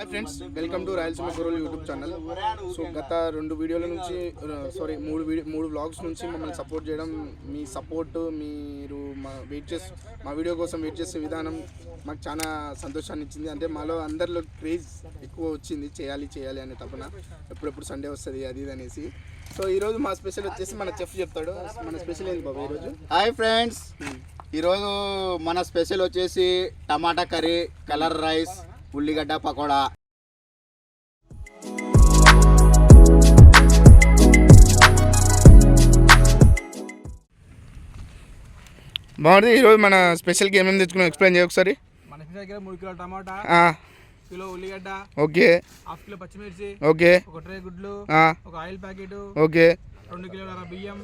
Hi friends welcome to Rayalaseema గురువులు YouTube channel so గత రెండు వీడియోల నుంచి సారీ మూడు వీడియో మూడు వ్లాగ్స్ నుంచి మమ్మల్ని సపోర్ట్ చేయడం మీ సపోర్ట్ మీరు మా వెయిట్ చేసి మా వీడియో కోసం వెయిట్ చేసే విధానం మాకు చాలా సంతోషాన్ని ఇచ్చింది. అంటే మాలో అందరిలో క్రేజ్ ఎక్కువ వచ్చింది చేయాలి చేయాలి అనే తపన. ఎప్పుడెప్పుడు సండే వస్తుంది అది ఇది అనేసి. సో ఈరోజు మా స్పెషల్ వచ్చేసి మన చెఫ్ చెప్తాడు. మన స్పెషల్ ఏంది బాబా ఈరోజు హాయ్ ఫ్రెండ్స్ ఈరోజు మన స్పెషల్ వచ్చేసి టమాటా కర్రీ కలర్ రైస్ ఉల్లిగడ్డ పకోడా. బాగుంది. ఈరోజు మన స్పెషల్కి ఏమేమి తెచ్చుకున్నాం ఎక్స్ప్లెయిన్ చేయ ఒకసారి. మన దగ్గర మూడు కిలో టమాటా కిలో ఉల్లిగడ్డ ఓకే. హాఫ్ కిలో పచ్చిమిర్చి ఓకే. ఒక ట్రే గుడ్లు ఒక ఆయిల్ ప్యాకెట్ ఓకే. రెండు కిలోల బియ్యం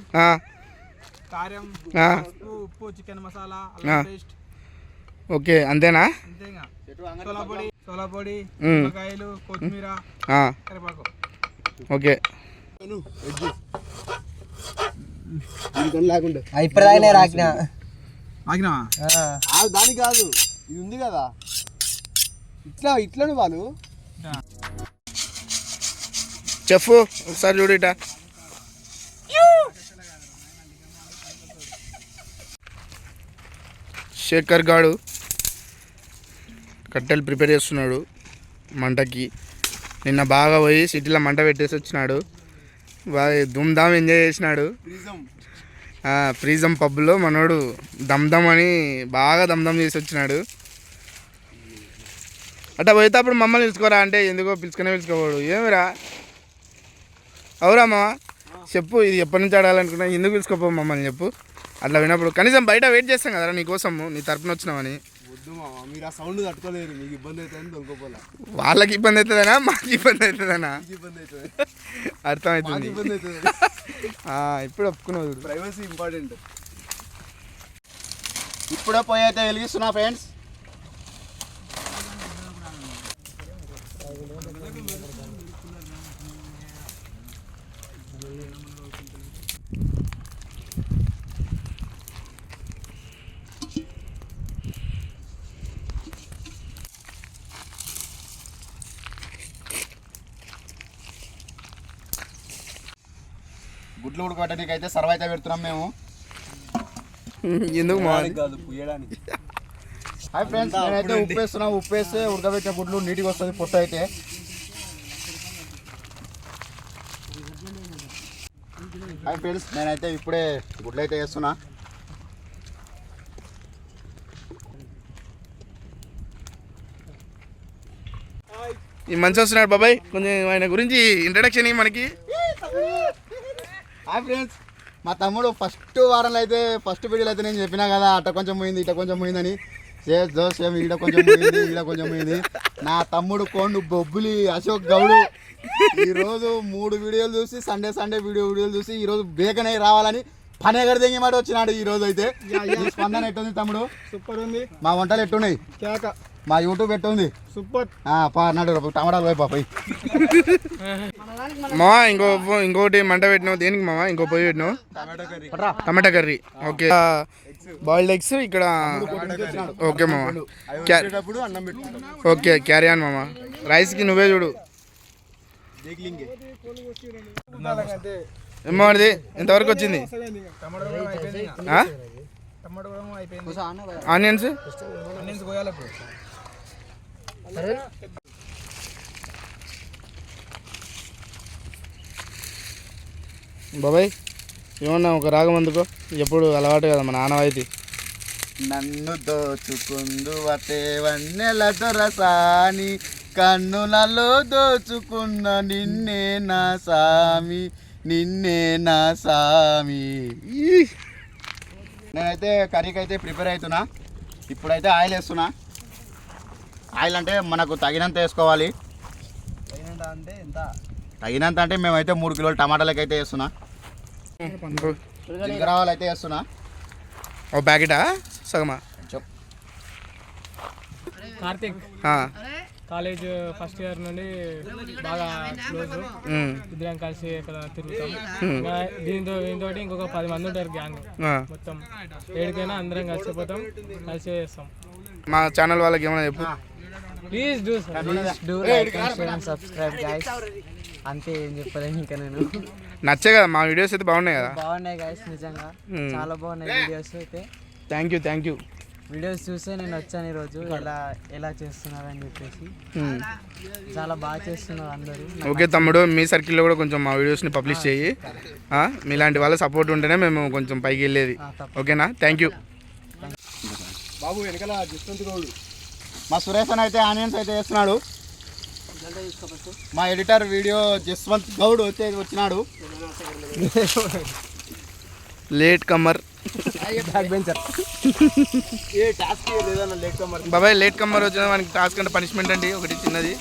కారం ఉప్పు ఉప్పు చికెన్ మసాలా. అల్లం పేస్ట్. ఓకే. అంతేనా? అంతేగా. సోలా పొడి సోలా పొడి మ్. నిమ్మకాయలు కొత్తిమీర ఆ, కరివేపాకు. ఓకే. లేకుండా ఇప్పటిదాకానే రాకిన. ఆగినావా దానికి కాదు. ఇది ఉంది కదా. ఇట్లా ఇట్లను వాళ్ళు. చెఫ్ ఒకసారి చూడు ఇట శేఖర్ గాడు. కట్టెలు ప్రిపేర్ చేస్తున్నాడు మంటకి. నిన్న బాగా పోయి సిటీలో మంట పెట్టేసి వచ్చినాడు. బాగా దుమ్దాం ఎంజాయ్ చేసినాడు. ఫ్రీజం పబ్లో మనోడు దమ్ దమ్ అని బాగా దమ్ దమ్ చేసి వచ్చినాడు. అట్లా పోతే అప్పుడు మమ్మల్ని పిలుచుకోరా అంటే ఎందుకో పిలుచుకునే పిలుచుకోవాడు ఏమిరా? అవురా మామ? చెప్పు ఇది ఎప్పటి నుంచి ఆడాలనుకున్నా ఎందుకు పిలుచుకోపో మమ్మల్ని చెప్పు. అట్లా వినప్పుడు కనీసం బయట వెయిట్ చేస్తాం కదరా నీకోసము నీ తరపున వచ్చినామని. మీరు ఆ సౌండ్ తట్టుకోలేరు మీకు ఇబ్బంది అవుతుంది దొరకపోలే వాళ్ళకి ఇబ్బంది అవుతుందనా? మాకు ఇబ్బంది అవుతుందనా? ఇబ్బంది అవుతుంది. అర్థమవుతుంది. ఇబ్బంది అవుతుంది. ఆ, ఇప్పుడు ఒప్పుకున్నావు. ప్రైవసీ ఇంపార్టెంట్ ఇప్పుడే పోయి అయితే వెలిగిస్తున్నా ఫ్రెండ్స్ గుడ్లు ఉడకబెట్టడానికి అయితే సర్వ్ అయితే పెడుతున్నాం మేము. ఎందుకు మా కాదు పుయ్యడానికి. హాయ్ ఫ్రెండ్స్ నేనైతే ఉప్పు వేస్తున్నా ఉప్పు వేస్తే ఉడకబెట్టే గుడ్లు నీట్గా వస్తుంది పొట్టు అయితే. హాయ్ ఫ్రెండ్స్ నేనైతే ఇప్పుడే గుడ్లు అయితే వేస్తున్నా. ఈ మంచి వస్తున్నాడు బాబాయ్. కొంచెం ఆయన గురించి ఇంట్రడక్షన్ మనకి. హాయ్ ఫ్రెండ్స్ మా తమ్ముడు ఫస్ట్ వారంలో అయితే ఫస్ట్ వీడియోలో అయితే నేను చెప్పినా కదా అట్ట కొంచెం పోయింది ఇట కొంచెం పోయిందని. సేమ్ దో సేమ్ ఈడ కొంచెం పోయింది ఈడ కొంచెం పోయింది. నా తమ్ముడు కోండు బొబ్బులి అశోక్ గౌడు. ఈ రోజు మూడు వీడియోలు చూసి సండే సండే వీడియో వీడియోలు చూసి ఈ రోజు బేకనే రావాలని పని ఎగరదెంగి మాట వచ్చినాడు ఈ రోజు అయితే. స్పందన ఎట్టుంది తమ్ముడు? సూపర్ ఉంది. మా వంటలు ఎట్టున్నాయి? కేక. మా యూట్యూబ్ ఎట్టుంది? సూపర్. ఆ, పా అన్నాడు టమాటాలు పోయి పాపై మావా ఇంకో ఇంకోటి మంట పెట్టినావు. దేనికి మావా? ఇంకో పొయ్యి పెట్టినావు? టమాటా కర్రీ. ఓకే. బాయిల్డ్ ఎగ్స్ ఇక్కడ ఓకే మామ ఓకే క్యారీ ఆన్ మామ రైస్కి నువ్వే చూడు. ఏమది ఎంతవరకు వచ్చింది? ఆనియన్స్? బాబాయ్ ఏమన్నా ఒక రాగం అందుకో. ఎప్పుడు అలవాటు కదా మన ఆనవాయితీ నన్ను దోచుకుందు అతే వన్నెల దొరసాని కన్నులలో దోచుకున్న నిన్నే నా సామి నిన్నే నా సామి! నేనైతే కర్రీకి అయితే ప్రిపేర్ అవుతున్నా ఇప్పుడైతే ఆయిల్ వేస్తున్నా. ఆయిల్ అంటే మనకు తగినంత వేసుకోవాలి. అంటే ఎంత? తగినంత అంటే మేమైతే మూడు కిలోలు టమాటాలకి అయితే వేస్తున్నా. జీలకర్ర ఆవాలు అయితే వేస్తున్నా. ఓ ప్యాకెటా? సగమా? చెప్ కార్తిక్. కాలేజ్ ఫస్ట్ ఇయర్ నుండి బాగా క్లోజ్. ఇద్దరం కలిసి ఇక్కడ తిరుగుతాం. దీంతో దీంతో ఇంకొక పది మంది ఉంటారు గ్యాంగ్. మొత్తం. ఏడికైనా అందరం కలిసిపోతాం. కలిసి చేస్తాం. మా ఛానల్ వాళ్ళకి ఏమైనా చెప్పు. Please do please do like and share and subscribe guys అంతే ఏం చెప్పలేను ఇంకా నేను. నచ్చే కదా మా వీడియోస్ అయితే బాగున్నాయి కదా. బాగున్నాయి గైస్ నిజంగా. Hmm. చాలా బాగున్నాయి వీడియోస్ అయితే. Thank you thank you videos చూసే నేను వచ్చాను ఈరోజు ఎలా ఎలా చేస్తున్నారు అని చెప్పేసి చాలా బాగా చేస్తున్నారు అందరూ. ఓకే తమ్ముడు మీ సర్కిల్లో కూడా కొంచెం మా వీడియోస్ని పబ్లిష్ చేయి. ఆ, మీలాంటి వాళ్ళ సపోర్ట్ ఉంటేనే మేము కొంచెం పైకి వెళ్ళేది. ఓకేనా థ్యాంక్ యూ మా సురేష్ అని అయితే ఆనియన్స్ అయితే వేస్తున్నాడు. మా ఎడిటర్ వీడియో జస్వంత్ గౌడ్ వచ్చే వచ్చినాడు. లేట్ కమ్మర్ బాబాయ్ లేట్ కమ్మర్ వచ్చిన మనకి టాస్క్ అంటే పనిష్మెంట్ అండి ఒకటి చిన్నది.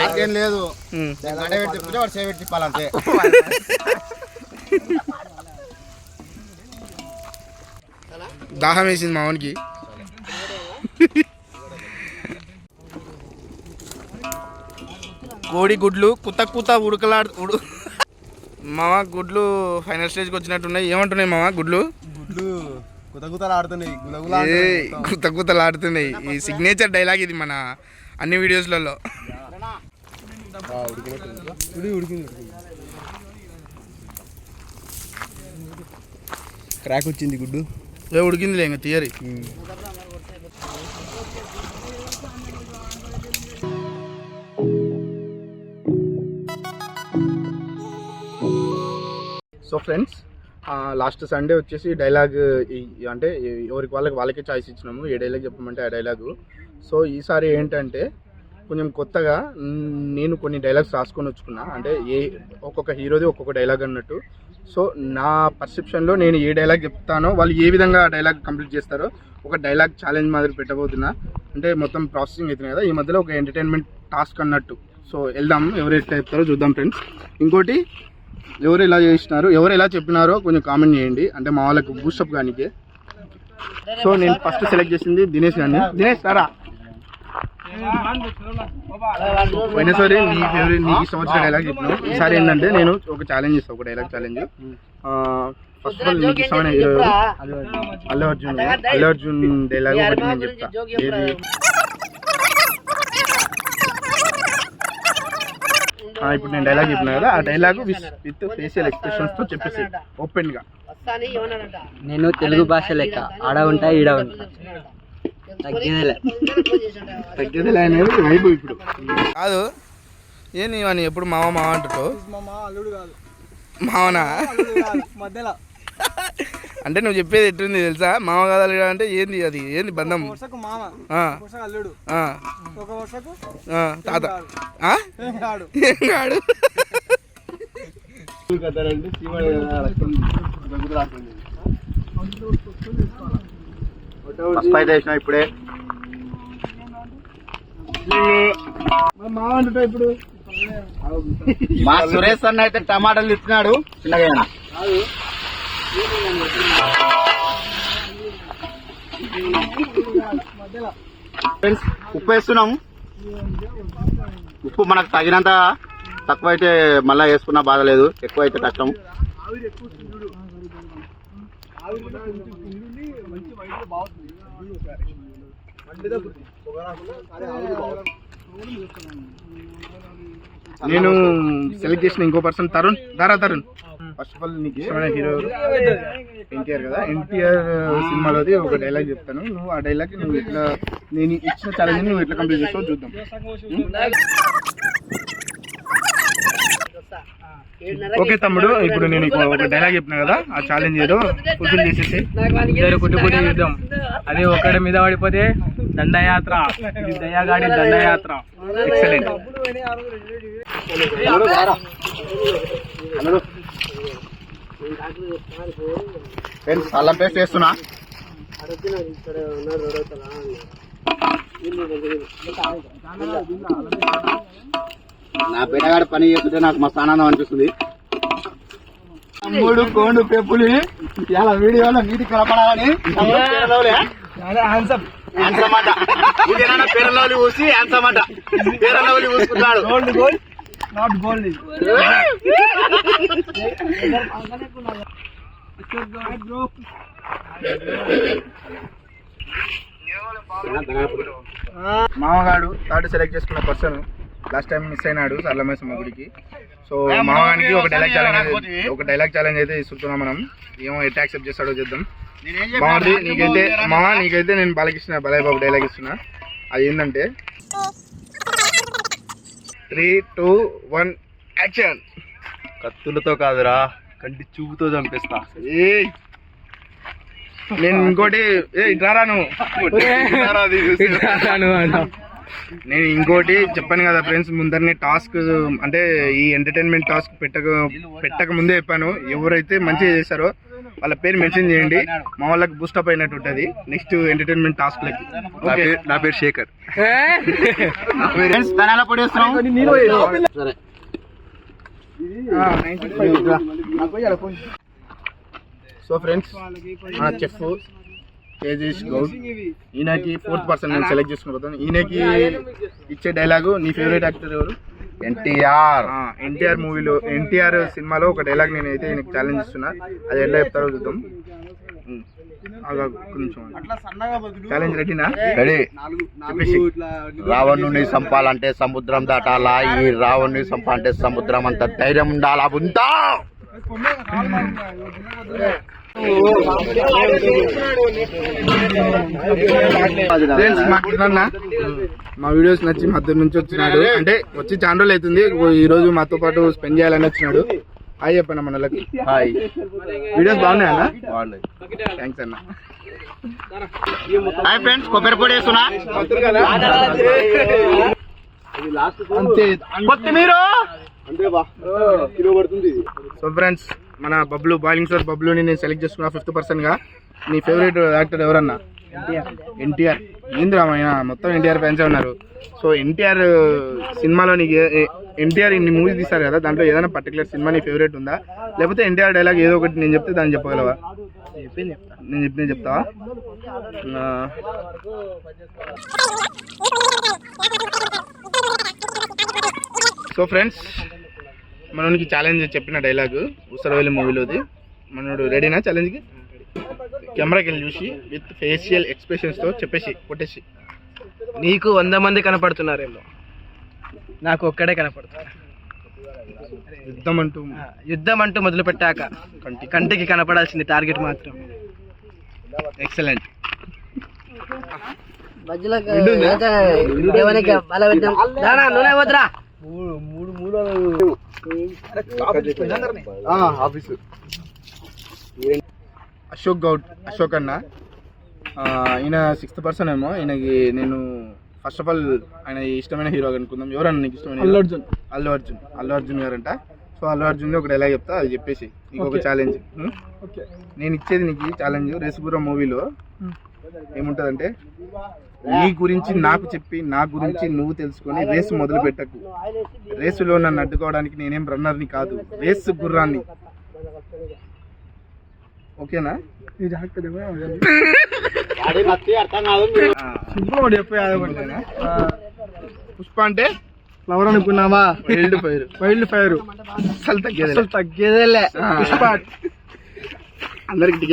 నాకేం లేదు. తిప్పాలంతే. దాహం వేసింది మా కోడి గుడ్లు కుత కుత ఉడకలాడు ఉడు మామ గుడ్లు ఫైనల్ స్టేజ్కి వచ్చినట్టున్నాయి. ఏమంటున్నాయి మామ గుడ్లు? గుడ్లు కుత కుతలు ఆడుతున్నాయి. ఏ కుత కుతలు ఆడుతున్నాయి. ఈ సిగ్నేచర్ డైలాగ్ ఇది మన అన్ని వీడియోస్లలో క్రాక్ వచ్చింది గుడ్డు. ఏ ఉడికిందిలే ఇంకా తీయరి సో ఫ్రెండ్స్ లాస్ట్ సండే వచ్చేసి డైలాగ్ అంటే ఎవరికి వాళ్ళకి వాళ్ళకే చాయిస్ ఇచ్చినాము. ఏ డైలాగ్ చెప్పమంటే ఆ డైలాగు. సో ఈసారి ఏంటంటే కొంచెం కొత్తగా నేను కొన్ని డైలాగ్స్ రాసుకొని వచ్చుకున్నా. అంటే ఏ ఒక్కొక్క హీరోది ఒక్కొక్క డైలాగ్ అన్నట్టు. సో నా పర్సెప్షన్లో నేను ఏ డైలాగ్ చెప్తానో వాళ్ళు ఏ విధంగా ఆ డైలాగ్ కంప్లీట్ చేస్తారో ఒక డైలాగ్ ఛాలెంజ్ మాదిరి పెట్టబోతున్నా. అంటే మొత్తం ప్రాసెసింగ్ అవుతుంది కదా ఈ మధ్యలో ఒక ఎంటర్టైన్మెంట్ టాస్క్ అన్నట్టు. సో వెళ్దాం ఎవరు ఎట్లా చెప్తారో చూద్దాం ఫ్రెండ్స్. ఇంకోటి ఎవరు ఎలా చేసినారు ఎవరు ఎలా చెప్పినారో కొంచెం కామెంట్ చేయండి. అంటే మా వాళ్ళకి బూస్టప్ కానీ సో నేను ఫస్ట్ సెలెక్ట్ చేసింది దినేష్ గారిని. దినేష్ సారా పోయినసారి నీ ఫేవరెట్ నీకు ఇష్టం వచ్చిన డైలాగ్ చెప్పినావు. ఈసారి ఏంటంటే నేను ఒక ఛాలెంజ్ ఇస్తాను ఒక dialogue challenge first of all నీకు ఇష్టమైన హీరో అల్లు అర్జున్ అల్లు అర్జున్ డైలాగ్ ఒకటి నేను చెప్తా ఏది ఆ, ఇప్పుడు నేను డైలాగ్ చెప్పినా కదా ఆ డైలాగ్ విత్ ఫేషియల్ ఎక్స్ప్రెషన్స్తో చెప్పేసి ఓపెన్గా. నేను తెలుగు భాష లెక్క ఆడ ఉంటా ఈడ ఉంటా. తగ్గేదిలే. తగ్గేది అనేది వైపు ఇప్పుడు. కాదు ఏంది అని ఎప్పుడు మామ మామ అంటుంటో మావనా మధ్యలో. అంటే నువ్వు చెప్పేది ఎట్టుంది తెలుసా? మామ కదలు అంటే ఏంది అది? ఏంది బంధం? వర్షకు మామ ఆ, వర్షకు అల్లుడు ఆ, ఒక వర్షకు ఆ, తాత? కాడు ఇప్పుడే. మామ అంటుంటా ఇప్పుడు మా సురేష్ అన్న అయితే టమాటాలు ఇస్తున్నాడు చిన్నగా. ఫ్రెండ్స్ ఉప్పు వేస్తున్నాం ఉప్పు మనకు తగినంత తక్కువ అయితే మళ్ళీ వేసుకున్నా బాధ లేదు ఎక్కువ అయితే కష్టం. నేను సెలెక్ట్ చేసిన ఇంకో person Tarun. Dara Tarun. First of all నీకు ఇష్టమైన హీరో ఎన్టీఆర్ కదా. ఎన్టీఆర్ సినిమాలోది ఒక డైలాగ్ చెప్తాను. నువ్వు ఆ డైలాగ్ నువ్వు ఎట్లా నేను ఇచ్చిన ఛాలెంజ్ నువ్వు ఎట్లా కంప్లీట్ చేస్తావు చూద్దాం. ఓకే తమ్ముడు ఇప్పుడు నేను ఒక డైలాగ్ చెప్పిన కదా ఆ ఛాలెంజ్ ఏదో ఫుల్ఫిల్ చేసేసి ఇద్దరు కుట్టుకుని యుద్ధం అది ఒకటి మీద పడిపోతే దండయాత్ర. ఇది దయాగాడి దండయాత్ర. ఎక్సలెంట్ ఫ్రెండ్స్ అల్లం పేస్ట్ వేస్తున్నా నా బిడ్డగాడు పని చేస్తుంటే నాకు మస్తు ఆనందం అనిపిస్తుంది. తమ్ముడు కోండు పెప్పులి ఇలా వీడియోలో నీటి కలపడాలని పేరలవలి ఊసి ఆన్సర్ మాట పేరలవలి ఊసుకున్నాడు. నాట్ గోల్డ్ మామగాడు థర్డ్ సెలెక్ట్ చేసుకున్న పర్సన్ లాస్ట్ టైం మిస్ అయినాడు సరళమేశ్వర గుడికి. సో మామగానికి ఒక డైలాగ్ ఛాలెంజ్ ఒక డైలాగ్ ఛాలెంజ్ అయితే ఇస్తున్నాం మనం. ఏమో ఎట్ యాక్సెప్ట్ చేస్తాడో చేద్దాం. బాగుంది నీకైతే మామ నీకైతే నేను బాలకృష్ణ బలయ్య బాబు డైలాగ్ ఇస్తున్నా. అది ఏంటంటే త్రీ టూ వన్ యాక్షన్. కత్తులతో కాదురా కంటి చూపుతో చంపేస్తా. ఏయ్! నేను ఇంకోటి ఏ ఇట్లారా నువ్వు? నేను ఇంకోటి చెప్పాను కదా ఫ్రెండ్స్ ముందరనే టాస్క్ అంటే ఈ ఎంటర్టైన్మెంట్ టాస్క్ పెట్టక పెట్టక ముందే చెప్పాను. ఎవరైతే మంచిగా చేస్తారో వాళ్ళ పేరు మెన్షన్ చేయండి. మా వాళ్ళకి బూస్టప్ అయినట్టు ఉంటుంది. నెక్స్ట్ ఎంటర్టైన్మెంట్ టాస్క్ లకి. ఓకే నా పేరు శేఖర్. సో ఫ్రెండ్స్ మన చెఫ్ తేజేష్ గౌడ్. ఈయనకి ఫోర్త్ పర్సన్ నేను సెలెక్ట్ చేసుకుని పోతాను. ఈయనకి ఇచ్చే డైలాగు నీ ఫేవరెట్ యాక్టర్ ఎవరు? ఎన్టీఆర్. ఎన్టీఆర్ మూవీలో ఎన్టీఆర్ సినిమాలో ఒక డైలాగ్ నేను అయితే ఈయనకి ఛాలెంజ్ ఇస్తున్నా అది ఎట్లా చెప్తారో చూద్దాం. ఛాలెంజ్ రెడీనా రెడీ రావణుని సంపాలంటే సముద్రం దాటాలా? ఈ రావణుని సంపాలంటే సముద్రం అంత ధైర్యం ఉండాలా? ఉందా మా వీడియోస్ నచ్చి మా దగ్గర నుంచి వచ్చినాడు. అంటే వచ్చి చాలా రోజులు అవుతుంది. ఈ రోజు మాతో పాటు స్పెండ్ చేయాలని వచ్చినాడు. హాయ్ చెప్పండి మన వాళ్ళకి హాయ్. వీడియోస్ బాగున్నాయన్నా థ్యాంక్స్ అన్న. హాయ్ ఫ్రెండ్స్ కొబ్బరి పొడి వేస్తున్నా. అంతే. కొత్తిమీర. సో ఫ్రెండ్స్ మన బబ్లు బాయిలింగ్ సార్ బబ్లుని నేను సెలెక్ట్ చేసుకున్నా ఫిఫ్త్ పర్సన్గా. నీ ఫేవరెట్ యాక్టర్ ఎవరన్నా? ఎన్టీఆర్. ఏంది రామాయణ మొత్తం ఎన్టీఆర్ ఫ్యాన్స్ ఉన్నారు. సో ఎన్టీఆర్ సినిమాలో నీకు ఎన్టీఆర్ ఇన్ని మూవీస్ తీస్తారు కదా దాంట్లో ఏదైనా పర్టికులర్ సినిమా నీ ఫేవరెట్ ఉందా? లేకపోతే ఎన్టీఆర్ డైలాగ్ ఏదో ఒకటి నేను చెప్తే దాన్ని చెప్పగలవా? నేను చెప్పిన చెప్తావా? సో ఫ్రెండ్స్ మనోనికి ఛాలెంజ్ చెప్పిన డైలాగ్ ఉసరవేలి మూవీలోది మనోడు రెడీనా ఛాలెంజ్కి కెమెరాకి వెళ్ళి చూసి విత్ ఫేషియల్ ఎక్స్ప్రెషన్స్తో చెప్పేసి కొట్టేసి. నీకు వంద మంది కనపడుతున్నారేమో. నాకు ఒక్కడే కనపడుతున్నా యుద్ధం అంటూ యుద్ధం అంటూ మొదలు పెట్టాక కంటి కంటికి కనపడాల్సింది టార్గెట్ మాత్రం. Excellent office. అశోక్ గౌడ్ అశోక్ అన్న. ఆ, ఈయన సిక్స్త్ పర్సన్ ఏమో. ఈయనకి నేను ఫస్ట్ ఆఫ్ ఆల్ ఆయన ఇష్టమైన హీరో అనుకుందాం. ఎవరన్నా నీకు ఇష్టమైన అల్లు అర్జున్. అల్లు అర్జున్. అల్లు అర్జున్ గారంట. సో అల్లు అర్జున్ ఒక డైలాగ్ చెప్తా అది చెప్పేసి నీకు ఒక ఛాలెంజ్ నేను ఇచ్చేది నీకు ఛాలెంజ్ రేసుపురం మూవీలో ఏముంటదంటే నీ గురించి నాకు చెప్పి నా గురించి నువ్వు తెలుసుకొని రేసు మొదలు పెట్టకు. రేసులో నన్ను అడ్డుకోవడానికి నేనేం రన్నర్ని కాదు రేసు గుర్రాన్ని. ఓకేనా? ఆ. పుష్ప అంటే? ఫ్లవర్ అనుకున్నావా? వైల్డ్ ఫైర్ వైల్డ్ ఫైర్ అసలు తగ్గేది అసలు తగ్గేదేలే. పుష్ప. అందరికి.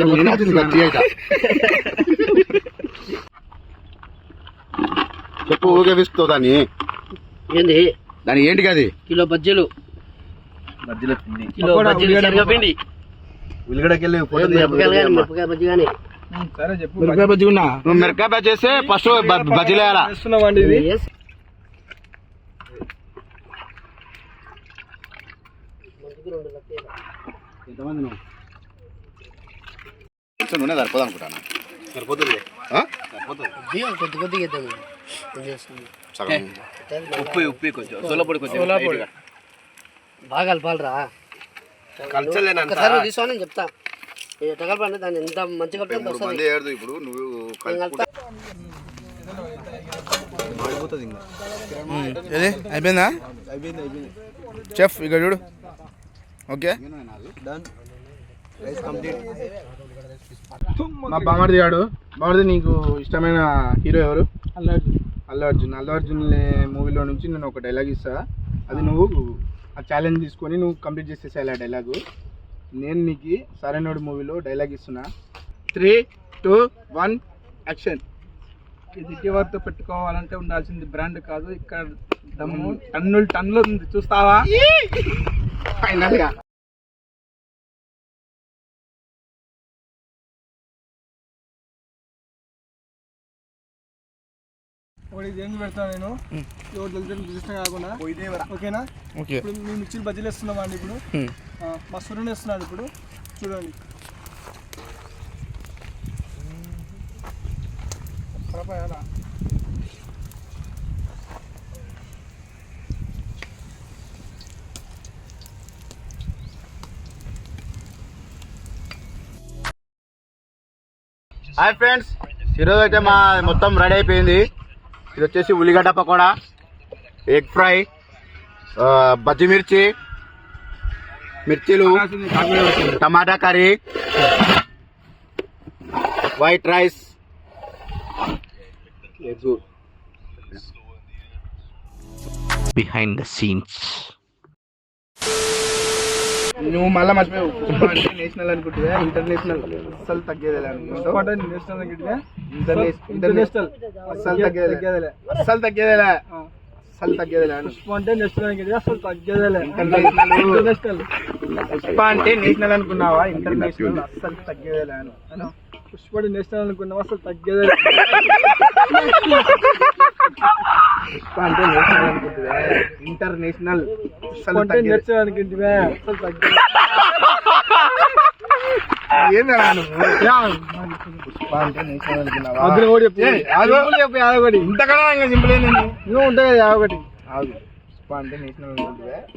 చెప్పు ఊగే విసుకో దాన్ని. ఏంది? దాని ఏంటి అది కిలో బజ్జీలు. కిలో బజ్జీలు శనగపిండి ఉల్లిగడకెళ్ళి మిరపకాయలు కానీ మిరపకాయ బజ్జీ కానీ? సరే చెప్పు మిరపకాయ బజ్జీ. ఉన్నా? నువ్వు మిరకాయ బ్యాచ్ చేస్తే ఫస్ట్ బజ్జీలు వేయాలా? చేస్తున్నావండి ఇది? నూనె సరిపోదు అనుకుంటాను సరిపోతుంది. కొద్ది కొద్దిగా ఇద్దాం ఉప్పు ఉప్పు కొంచెం. సోలపొడి కొంచెం బాగా కలపాలరా. కలచలేనంత ఒకసారి తీసుకోని చెప్తా. ఎట్ట కలపండి దాన్ని ఎంత మంచిగా ఏడు ఇప్పుడు నువ్వు ఏది? అయిపోయిందా? చెఫ్ ఇక చూడు. ఓకే. మా బామర్ది గాడు బామర్ది నీకు ఇష్టమైన హీరో ఎవరు? అల్లు అర్జున్. అల్లు అర్జున్. అల్లు అర్జున్ మూవీలో నుంచి నేను ఒక డైలాగ్ ఇస్తా. అది నువ్వు ఆ ఛాలెంజ్ తీసుకొని నువ్వు కంప్లీట్ చేసేసాలి ఆ డైలాగు నేను నీకు సరైనోడు మూవీలో డైలాగ్ ఇస్తున్నా. త్రీ టూ వన్ యాక్షన్ ఎదుటి వారితో పెట్టుకోవాలంటే ఉండాల్సింది బ్రాండ్ కాదు. ఇక్కడ దమ్ము టన్నులు టన్నులు ఉంది. చూస్తావా? ఫైనల్ ఒకటి పెడతాను నేను? ఎవరు తెలిసిన రిజిస్టర్ కాకుండా. ఓకేనా? ఓకే. ఇప్పుడు మేము మిర్చిలు బజ్జీలు వేస్తున్నాం అండి ఇప్పుడు మా సూర్యుని వేస్తున్నాడు ఇప్పుడు. చూడండి. హాయ్ ఫ్రెండ్స్ ఈరోజు అయితే మా మొత్తం రెడీ అయిపోయింది. ఇది వచ్చేసి ఉల్లిగడ్డ పకోడా ఎగ్ ఫ్రై బజ్జి మిర్చి మిర్చీలు టమాటా curry white rice behind the scenes. నువ్వు మళ్ళీ మర్చిపోయావు. నేషనల్ అనుకుంటున్నా ఇంటర్నేషనల్ అస్సలు తగ్గేది అంటే నేషనల్ గిట్టిగా ఇంటర్నేషనల్ అస్సలు తగ్గేది అస్సలు తగ్గేదిలే. అస్సలు తగ్గేదిలే పుష్ప అంటే నేషనల్ గిట్టిగా అసలు తగ్గేదేలే. ఇంటర్నేషనల్ ఇంటర్నేషనల్ పుష్ప అంటే నేషనల్ అనుకున్నావా? ఇంటర్నేషనల్ అస్సలు తగ్గేదిలే అను. అను. పుష్ప అంటే నేషనల్ అనుకున్నావా అసలు అంటే నేషనల్ ఇంటర్నేషనల్ అంటే తగ్గేది. నేషనల్ అనుకుంటువే అసలు తగ్గేది ఏందన్నా నువ్వు? పుష్ప అంటే నేషనల్ అనుకున్నావా అద్దరు కూడా చెప్పు. ఏయ్, ఆగు. సింపుల్ చెప్పు యాభై ఒకటి. ఇంతకన్నా ఇంకా సింపుల్ ఏంది నువ్వు? ఉంటాయి కదా ఒకటి. ఆగు. పుష్ప అంటే నేషనల్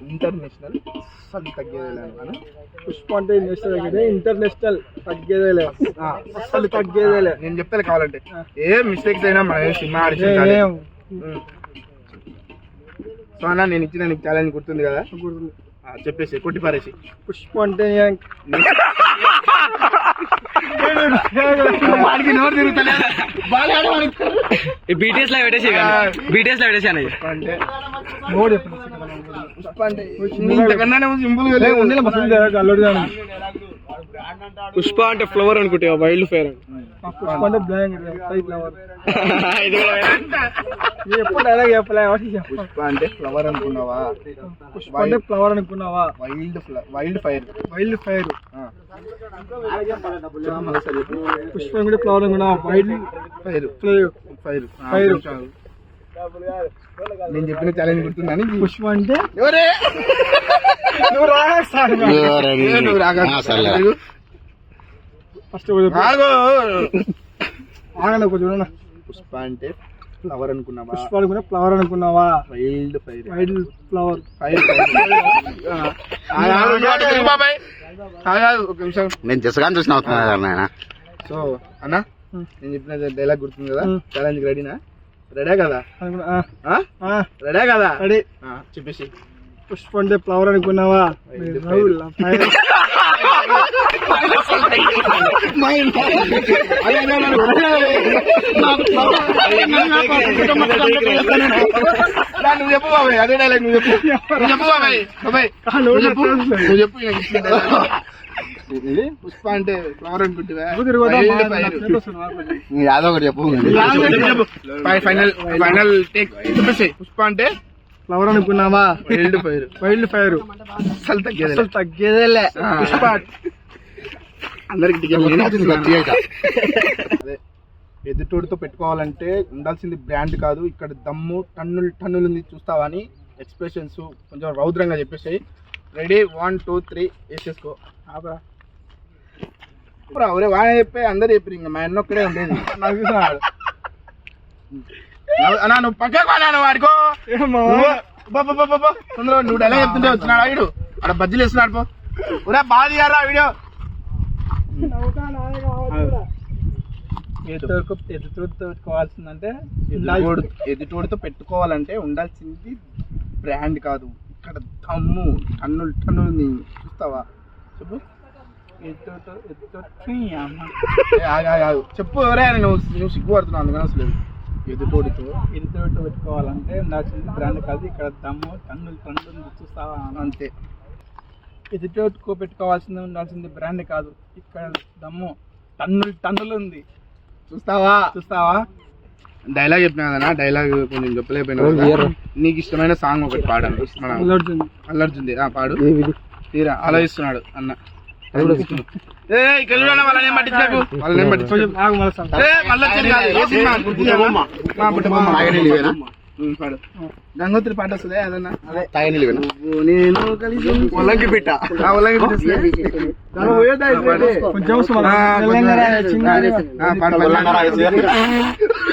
ఇంటర్నేషనల్ అస్సలు తగ్గేదిలే అను పుష్ప అంటే నేషనల్ ఇంటర్నేషనల్ తగ్గేదేలే అసలు తగ్గేదేలే. నేను చెప్తాను కావాలంటే. ఏ మిస్టేక్స్ అయినా మన సినిమా ఆడిషన్ సో అన్న నేను ఇచ్చిన నీకు ఛాలెంజ్ గుర్తుంది కదా? గుర్తుంది. చెప్పేసి కొట్టి పారేసి. పుష్ప అంటే బీటీఎస్లో పెట్టేసి బీటీఎస్లో పెట్టేసి అన్నయ్య. పుష్ప అంటే ఫ్లవర్ అనుకుంటే వైల్డ్ ఫైర్ పుష్ప అంటే ఫ్లవర్. అనుకున్నావా? పుష్ప అంటే ఫ్లవర్ అనుకున్నావా? Wild wild fire. Wild fire. Pushpa కూడా ఫ్లవర్ అనుకున్నావా? Wild fire. ఫైర్. Fire. నేను చెప్పిన ఛాలెంజ్ గుర్తుందని పుష్ప అంటే? ఎవరే? నువ్వు రాగేస్తాను ఫస్ట్. ఆగండి. పుష్ప అంటే ఫ్లవర్ అనుకున్నావా? పుష్ప అనుకున్నా ఫ్లవర్ అనుకున్నావా? Wild fire wild flower fire బాబాయ్. ఒక నిమిషం. నేను జసగాని చూసిన అవుతున్నా సో అన్న నేను చెప్పిన డైలాగ్ గుర్తుంది కదా. ఛాలెంజ్ రెడీనా రెడీ కదా? రెడీ కదా? రెడీ. ఆ, చెప్పేసి. పుష్ప అంటే ఫ్లవర్ అనుకున్నావా? నువ్వు చెప్పు బాబాయ్. అదే డైలాగ్ నువ్వు చెప్పు. నువ్వు చెప్పు బాబాయ్. బాబాయ్. నువ్వు చెప్పు. నువ్వు చెప్పు. ఇది పుష్ప అంటే ఫ్లవర్ అనుకుంటువా. యాదో ఒకటి చెప్పు. Final final take. చెప్పేసి పుష్ప అంటే? ఫ్లవర్ అనుకున్నావా? Wild fire. Wild fire. అసలు తగ్గేది అసలు తగ్గేదేలే. పుష్ప. అందరికి టికెట్ అదే. ఎదుటోడితో పెట్టుకోవాలంటే ఉండాల్సింది బ్రాండ్ కాదు ఇక్కడ దమ్ము టన్నులు టన్నులు ఉంది చూస్తావా అని ఎక్స్ప్రెషన్స్ కొంచెం రౌద్రంగా చెప్పేసి రెడీ వన్ టూ త్రీ వేసేసుకో. ఆపరా. ఇప్పుడు అవరే వాడే చెప్పే అందరు చెప్పారు ఇంకా మా అన్న ఒక్కడే ఉండేది. నాకు చూసినాడు అన్నా నువ్వు పక్కకు వాడుకో తొందరగా నువ్వు ఎలా చెప్తుంటే వచ్చినాడు వీడు అక్కడ బజ్జీలు వేస్తున్నాడు పో. ఒరే బాగా తీయారా వీడియో. ఎదుటితో ఎదుటితో పెట్టుకోవాల్సిందంటే ఎదుటోడు ఎదుటోడితో పెట్టుకోవాలంటే ఉండాల్సింది బ్రాండ్ కాదు. ఇక్కడ దమ్ము. టన్నులు టన్నులు. చూస్తావా? చెప్పు. చెప్పు ఎవరే నువ్వు నువ్వు సిగ్గుపడుతున్నావు అందుకని అసలు ఎదుటోడితో. ఎదుటితో పెట్టుకోవాలంటే ఉండాల్సింది బ్రాండ్ కాదు ఇక్కడ దమ్ము టన్నులు టన్నులు చూస్తావా? అంతే. ఎదుటితో పెట్టుకోవాల్సింది ఉండాల్సింది బ్రాండ్ కాదు ఇక్కడ దమ్ము టన్నులు టన్నులు ఉంది. చూస్తావా? చూస్తావా? డైలాగ్ చెప్పినా కదా డైలాగ్ కొంచెం చెప్పలేకపోయినా నీకు ఇష్టమైన సాంగ్ ఒకటి పాడాను మన అల్లర్జుంది ఆ పాడు. తీరా ఆలోచిస్తున్నాడు అన్న. ఏ ఇక్కడ చూడండి వాళ్ళని ఏం పట్టించకు వాళ్ళని ఏం పట్టించకు ఏ, మల్లొచ్చేది కాదు. ఏ సినిమా? బుట్ట పాడు. గంగోత్రి పాట వస్తుంది? అదన్నా? నేను కలిసి ఒళ్ళంగి పిట్ట. ఆ, కొంచెం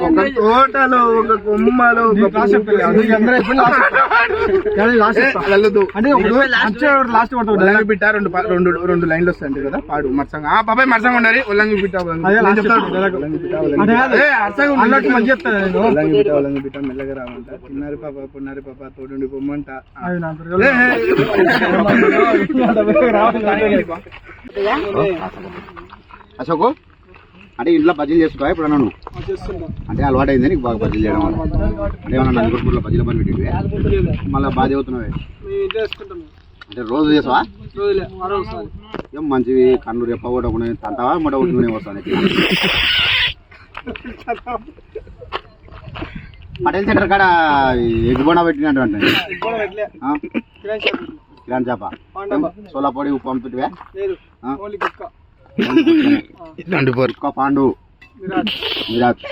ఒక తోటలో ఒక కొమ్మలో అంటే పిట్ట రెండు రెండు రెండు లైన్లు వస్తాయి కదా పాడు మత్సంగా ఆ బాబాయ్ మత్సంగా ఉండాలి. ఉల్లంగి పిట్ట ఉల్లంగి డైలాగ్. ఉల్లంగి పిట్ట మెల్లగా రావంట. చిన్నారి పాప పున్నారి పాప తోడుండి పొమ్మంట. అశోకు? అంటే ఇంట్లో బజ్జీలు చేసుకో ఇప్పుడు అన్నాను అంటే అలవాటు అయింది నీకు బాగా బజ్జీలు చేయడం వల్ల. అంటే ఏమన్నా నందికొట్టులో బజ్జీల పని పెట్టింది? మళ్ళీ బాగా చదువుతున్నావే? అంటే రోజు చేసావా ఏం మంచివి కన్ను రెప్ప కొట్టకుండా తంటావా మొట కొట్టుకునే వస్తాను పటేల్ సెంటర్ కాడ ఎగ్ బోండా పెట్టినట్టు అంటే? కిరాణ్ చేప సోలా పొడి ఉప్పు పంపిటివే ఆ? ఇట్లాంటి పోరు ఒక్క పాండు విరాట్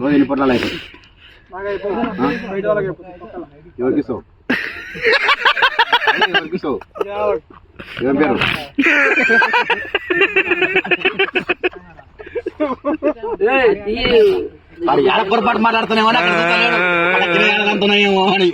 రోజు ఎన్ని పొట్లాలు అవుతాయి ఎవరికి ఇస్తావు ఎవరికి ఇస్తావు ఎవరి పేరు వాడు ఏడ పొరపాటు మాట్లాడుతున్నామో అని అక్కడ చూస్తలేడు. అక్కడ కింద ఏడ అంటున్నాయేమో అని